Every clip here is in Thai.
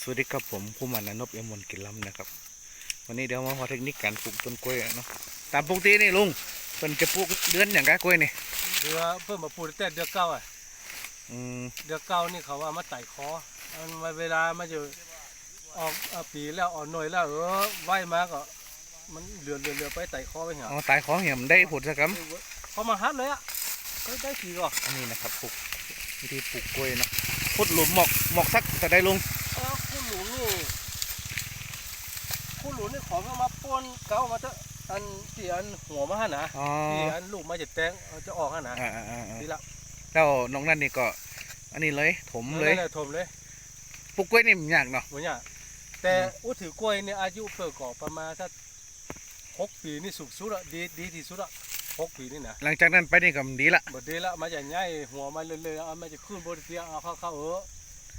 สวัสดีครับผมผู้มันนบเอมมนกินลำนะครับ วันนี้เดี๋ยวมาพอเทคนิคการปลูกต้นกล้วยเนาะตามปกตินี่ลุงเป็นจะปลูกเดือนอย่างกะกล้วยนี่เดือเพิ่มมาปลูกแต่เดือเก้าอะอืมเดือเก้านี่เขาว่ามาไต่คอมันมาเวลามาอยู่ออกเอาปีแล้วออกหน่วยแล้วเออไหวมาก็มันเหลือเหลือเหลือไปไต่คอไปเหรอเอาตายของเหี่ยมได้ผลสักคพอมาฮัดเลยอะก็ได้ทีก่อนำอันนี้นะครับปลูกวิธีปลูกกล้วยเนาะ พุดหลุมหมอกหมอกสักแต่ได้ลุงเออคู่หลุนนี่คู่หลุนนี่ขอมามาป้นเก้ามาเถอะอันที่อันหัวมาฮะนะอ๋อที่อันลูกมาจะแตงเอาจะออกฮะนะอ่าอ่าอ่าอ่าทีละแล้วน้องนั่นนี่ก็ อันนี้เลยถมเลยนั่นแหะถมเลยปลูกกล้วยนี่มันยากเนาะเหมือนอย่างแต่อุถือกล้วยเนี่ยอายุเปิดก่อประมาณสักหกปีนี่สุกสุดอะดีดีที่สุดอะ หกปีนี่นะหลังจากนั้นไปนี่ก็มันดีละบดดีละมาจะง่ายหัวมาเรื่อยๆเอามาจะขึ้นบนเตียงเอาเข้าเข้าเออ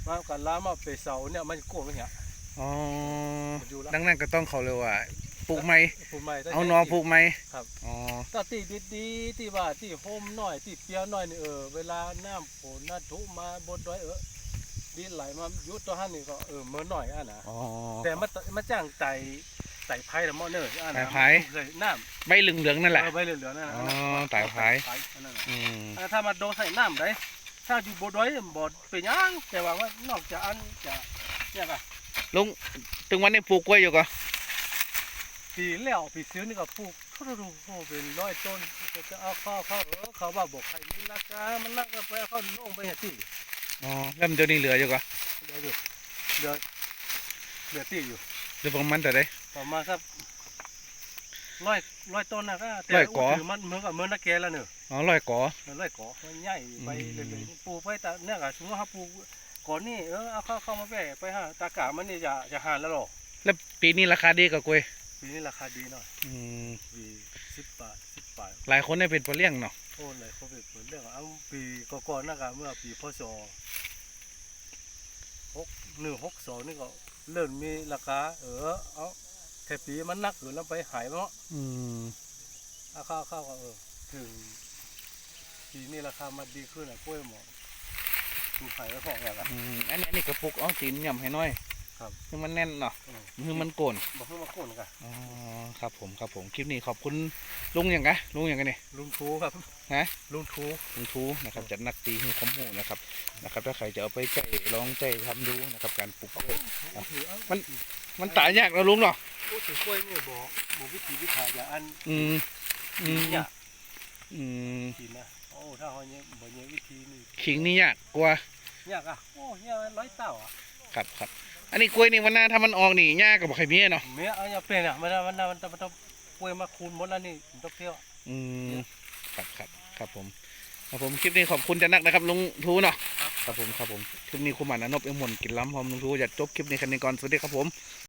มากันล้ามาไปเสาเนี่ยมันจะโกงไม่เหี้ยอ๋อมันอยู่ละดังนั้นก็ต้องเขาเลยว่าปลูกไหมปลูกใหม่ถ้เอานอปลูกไหมครับอ๋อถ้าตีดีดีๆที่ว่าที่โฮมหน่อยที่เปียวหน่อยนี่เออเวลาน้ำฝนน้ำทุมาบนดอยเออดินไหลมายุดตัวหันนี่ก็เออเมื่อหน่อยอะนะอ๋อแต่มามาจ้างไต่ ไต่ไผ่ละมอเนอร์อะนะไต่ไผ่ เลยน้ำใบเหลืองๆนั่นแหละ เออใบเหลืองๆนั่นน่ะอ๋อไต่ไผ่ อันนั้นน่ะอืมอ่าถ้ามาโดนใส่น้ำได้ถ้าอยู่บนดอยบ่เป็นหยังแต่ว่าว่านอกจากอันจะเนี่ยก็ลุงถึงวันนี้ปลูกกล้วยอยู่ก็ปีแล้วปีซื้อนี่ก็ปลูกทุกทุกโอ้เป็นร้อยต้นก็จะเอาเข้าเข้าเออเขาว่าบอกใครมีราคามันนักก็ไปเอาเข้าลงไปเห็ดที่ อ๋อแล้วมันเดี๋ยวนี้เหลืออยู่ก็เดี๋ยวดูเดือดเดือดตีอยู่เหลือประมาณแต่ได้ ประมาณสักร้อยร้อยต้นนะก็แต่ร้อยกอ ถืมันเหมือนกับเหมือนนักแกแล้วเนอะอ๋อร้อยกอ มันร้อยกอมันใหญ่ไปอืม เรื่อยๆปลูกไปแต่เนี่ยก็สมมติว่าเขาปลูกก่อนนี่เออเอาเข้าเข้ามาแปะไปฮะตากามันนี่จะจะหานแล้วหรอแล้วปีนี้ราคาดีกับกล้วยปีนี้ราคาดีหน่อยอืมปีสิบบาทสิบบาทหลายคนได้เป็นปลาเลี้ยงเนาะโอ้เลยเขาเป็นผลเรื่องเอาปีก่อนๆนะครับเมื่อปีพศหกหนึ่งหกสองนี่ก็เริ่มมีราคาเออเอา แค่ปีมันนักอยู่แล้วไปหายเนาะอืมเอาเข้าเข้าก็เออถึงปีนี้ราคามันดีขึ้นอะกล้วยหมอถูกขายไว้พออย่างอะ อืมอันนี้อันนี้กระปุกเอาตีนย่ำให้หน้อยครับคือมันแน่นเนาะเออคือมันโกนบอกให้มาโค่นกันอ๋อครับผมครับผมคลิปนี้ขอบคุณลุงอย่างกะลุงอย่างกันนี่ ลุงทูครับฮะ ลุงทูลุงทูนะครับจัดนักตีให้ความรู้นะครับนะครับ ถ้าใครจะเอาไปใจลองใจทำดูนะครับการปลูกกล้วย ถือเอามันมันตายยากนะลุงเนาะ พูดถึงกล้วยเนี่ยบอกบอกวิธีวิธีอย่าอันอืมอืมเนี่ยอืมกินนะโอ้ถ้าเขาเนี่ยบ่เนี่ยวิธีนี่ขิงนี่ยากกว่า ยากอะโอ้เนี่ยร้อยเต้าอะครับครับ อันนี้กล้วยนี่วันหน้าถ้ามันออกนี่ยากกับไข่เมียเนาะเมียเอาอย่าเป็นอะมันมันมันมันต้องกล้วยมาคูณหมดแล้วนี่มันต้องเที่ยวอืมครับครับครับผมครับผมคลิปนี้ขอบคุณจันนักนะครับลุงทูเนาะครับผมครับผมคลิปนี้คุณหมันอนบเอ็มหมนกินล้ำพร้อมลุงทูอยากจบคลิปนี้กันนี้ก่อนสวัสดีครับผม